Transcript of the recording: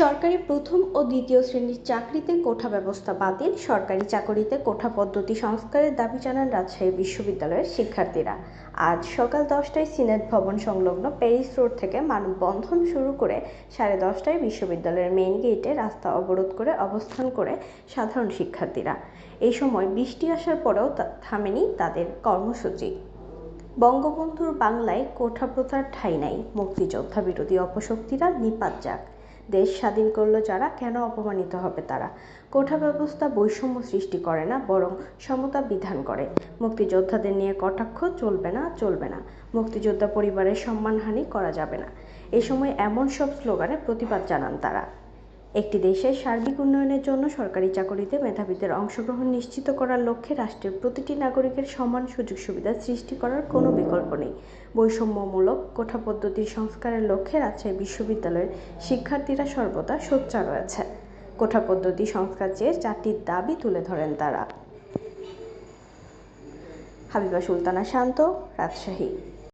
সরকারি প্রথম ও দ্বিতীয় শ্রেণির চাকরিতে কোঠা ব্যবস্থা বাতিল। সরকারি চাকরিতে কোঠা পদ্ধতি সংস্কারের দাবি জানান রাজশাহী বিশ্ববিদ্যালয়ের শিক্ষার্থীরা। আজ সকাল দশটায় সিনেট ভবন সংলগ্ন প্যারিস রোড থেকে মানববন্ধন শুরু করে সাড়ে দশটায় বিশ্ববিদ্যালয়ের মেইন গেটে রাস্তা অবরোধ করে অবস্থান করে সাধারণ শিক্ষার্থীরা। এই সময় বৃষ্টি আসার পরেও থামেনি তাদের কর্মসূচি। বঙ্গবন্ধুর বাংলায় কোঠা প্রথার ঠাঁই নাই। মুক্তিযোদ্ধা বিরোধী অপশক্তিরা নিপাত যাক। দেশ স্বাধীন করল যারা, কেন অপমানিত হবে তারা? কোঠা ব্যবস্থা বৈষম্য সৃষ্টি করে না, বরং সমতা বিধান করে। মুক্তিযোদ্ধাদের নিয়ে কটাক্ষ চলবে না চলবে না। মুক্তিযোদ্ধা পরিবারের সম্মানহানি করা যাবে না। এ সময় এমন সব স্লোগানে প্রতিবাদ জানান তারা। একটি দেশের সার্বিক উন্নয়নের জন্য সরকারি চাকরিতে মেধাবীদের অংশগ্রহণ নিশ্চিত করার লক্ষ্যে রাষ্ট্রের প্রতিটি নাগরিকের সমান সুযোগ সুবিধা সৃষ্টি করার কোনো বিকল্প নেই। বৈষম্যমূলক কোঠা পদ্ধতির সংস্কারের লক্ষ্যে রাজশাহী বিশ্ববিদ্যালয়ের শিক্ষার্থীরা সর্বদা সোচ্চার রয়েছে। কোঠা পদ্ধতি সংস্কার চেয়ে চারটি দাবি তুলে ধরেন তারা। হাবিবা সুলতানা শান্ত, রাজশাহী।